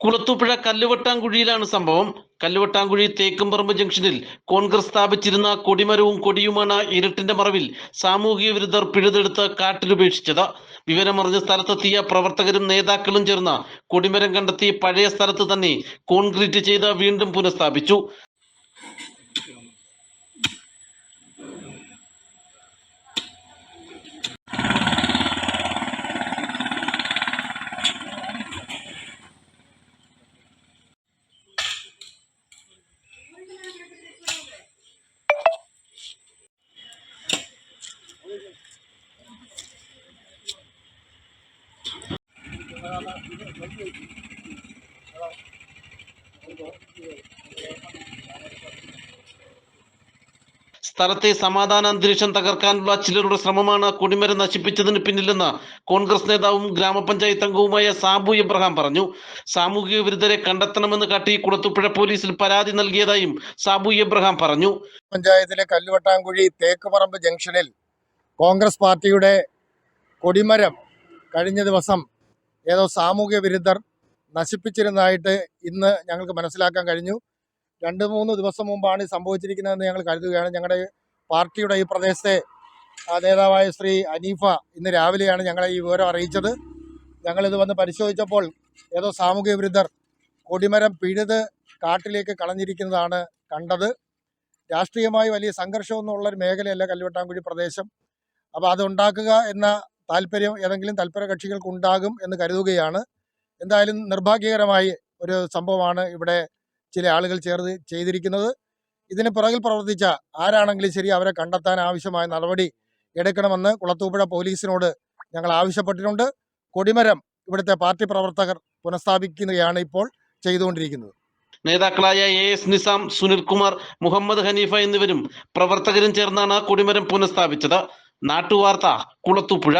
കുളത്തൂപ്പുഴ കല്ലുവട്ടാംകുഴിയിലാണ് സംഭവം. കല്ലുവട്ടാംകുഴി തേക്കുംപറമ്പ് ജംഗ്ഷനിൽ കോൺഗ്രസ് സ്ഥാപിച്ചിരുന്ന കൊടിമരവും കൊടിയുമാണ് ഇരുട്ടിന്റെ മറവിൽ സാമൂഹിക വിരുദ്ധർ പിഴുതെടുത്ത് കാട്ടിലുപേക്ഷിച്ചത്. വിവരമറിഞ്ഞ സ്ഥലത്തെത്തിയ പ്രവർത്തകരും നേതാക്കളും ചേർന്ന് കൊടിമരം കണ്ടെത്തി പഴയ സ്ഥലത്ത് തന്നെ കോൺക്രീറ്റ് ചെയ്ത് വീണ്ടും പുനഃസ്ഥാപിച്ചു. സ്ഥലത്തെ സമാധാന അന്തരീക്ഷം തകർക്കാനുള്ള ചിലരുടെ ശ്രമമാണ് കൊടിമരം നശിപ്പിച്ചതിന് പിന്നിലെന്ന് കോൺഗ്രസ് നേതാവും ഗ്രാമപഞ്ചായത്ത് അംഗവുമായ സാബു എബ്രഹാം പറഞ്ഞു. സാമൂഹിക വിരുദ്ധരെ കണ്ടെത്തണമെന്ന് കാട്ടി കുളത്തുപുഴ പോലീസിൽ പരാതി നൽകിയതായും സാബു എബ്രഹാം പറഞ്ഞു. പഞ്ചായത്തിലെ കല്ലുവട്ടാംകുഴി തേക്കുപറമ്പ് ജംഗ്ഷനിൽ കോൺഗ്രസ് പാർട്ടിയുടെ കൊടിമരം കഴിഞ്ഞ ദിവസം ഏതോ സാമൂഹ്യ വിരുദ്ധർ നശിപ്പിച്ചിരുന്നതായിട്ട് ഇന്ന് ഞങ്ങൾക്ക് മനസ്സിലാക്കാൻ കഴിഞ്ഞു. രണ്ട് മൂന്ന് ദിവസം മുമ്പാണ് സംഭവിച്ചിരിക്കുന്നതെന്ന് ഞങ്ങൾ കരുതുകയാണ്. ഞങ്ങളുടെ പാർട്ടിയുടെ ഈ പ്രദേശത്തെ നേതാവായ ശ്രീ അനീഫ ഇന്ന് രാവിലെയാണ് ഞങ്ങളെ ഈ വിവരം അറിയിച്ചത്. ഞങ്ങളിത് വന്ന് പരിശോധിച്ചപ്പോൾ ഏതോ സാമൂഹ്യ വിരുദ്ധർ കൊടിമരം പിഴുത് കാട്ടിലേക്ക് കളഞ്ഞിരിക്കുന്നതാണ് കണ്ടത്. രാഷ്ട്രീയമായി വലിയ സംഘർഷമൊന്നും ഉള്ള ഒരു മേഖലയല്ല കല്ലുവട്ടാങ്കുഴി പ്രദേശം. അപ്പോൾ അതുണ്ടാക്കുക എന്ന താല്പര്യം ഏതെങ്കിലും തൽപര കക്ഷികൾക്ക് ഉണ്ടാകും എന്ന് കരുതുകയാണ്. എന്തായാലും നിർഭാഗ്യകരമായി ഒരു സംഭവമാണ് ഇവിടെ ചില ആളുകൾ ചേർന്ന് ചെയ്തിരിക്കുന്നത്. ഇതിന് പുറകിൽ പ്രവർത്തിച്ച ആരാണെങ്കിലും ശരി അവരെ കണ്ടെത്താൻ ആവശ്യമായ നടപടി എടുക്കണമെന്ന് കുളത്തൂപ്പുഴ പോലീസിനോട് ഞങ്ങൾ ആവശ്യപ്പെട്ടിട്ടുണ്ട്. കൊടിമരം ഇവിടുത്തെ പാർട്ടി പ്രവർത്തകർ പുനഃസ്ഥാപിക്കുകയാണ് ഇപ്പോൾ ചെയ്തുകൊണ്ടിരിക്കുന്നത്. നേതാക്കളായ എ എസ് നിസാം സുനിൽകുമാർ മുഹമ്മദ് ഹനീഫ എന്നിവരും പ്രവർത്തകരും ചേർന്നാണ് കൊടിമരം പുനഃസ്ഥാപിച്ചത്. നാട്ടുവാർത്ത കുളത്തൂപ്പുഴ.